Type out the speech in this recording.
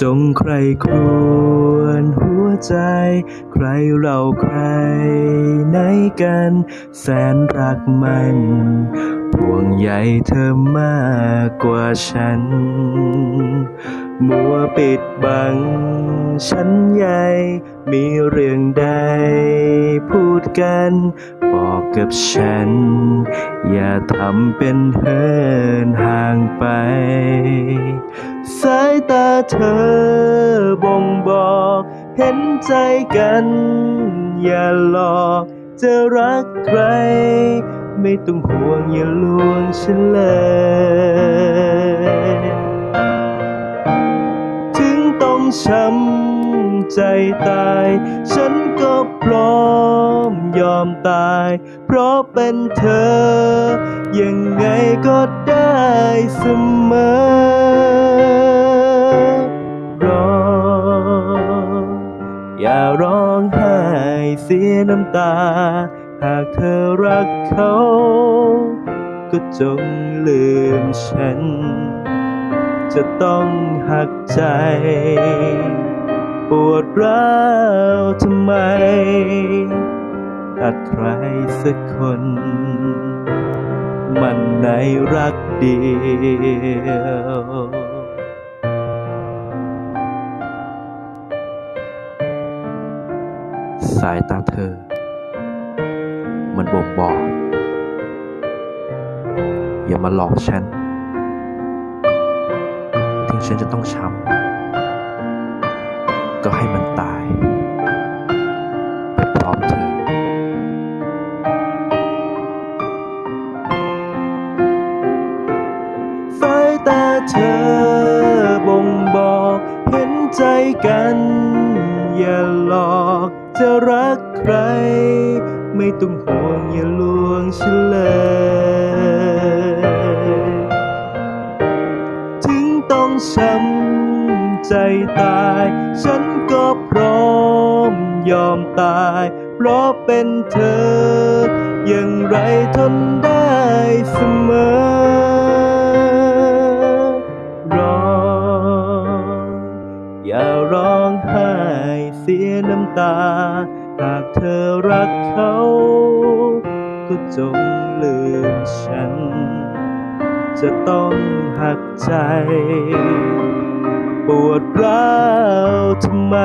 จงใครครวญหัวใจ ใครเราใครไหนกัน แสนรักมันห่วงใยเธอมากกว่าฉัน มัวปิดบัง ฉันใหญ่มีเรื่องใด พูดกัน บอกกับฉัน อย่าทำเป็นเหินห่างไป สายตาเธอบ่งบอก เห็นใจกัน อย่าหลอกจะรักใคร ไม่ต้องห่วงอย่าลวงฉันเลย ถึงต้องช้ำใจตาย ฉันก็พร้อมยอมตาย เพราะเป็นเธอ ยังไงก็ได้เสมอ ไห้เสียน้ำตา หากเธอรักเขา ก็จงลืมฉัน จะต้องหักใจ ปวดร้าวทำไมตัดใครสักคน มันในรักเดียว สายตาเธอ มันบ่งบอก อย่ามาหลอกฉัน ถึงฉันจะต้องช้ำ ก็ให้มันตาย ไปพร้อมเธอสายตาเธอบ่งบอก เห็นใจกันอย่าหลอก จะรักใคร ไม่ต้องห่วงอย่าลวงฉันเลย ถึงต้องช้ำใจตาย ฉันก็พร้อมยอมตาย เพราะเป็นเธอ อย่างไรทนได้เสมอ สียน้ำตา หากเธอรักเขา ก็จงลืมฉัน จะต้องหักใจ ปวดร้าวทำไม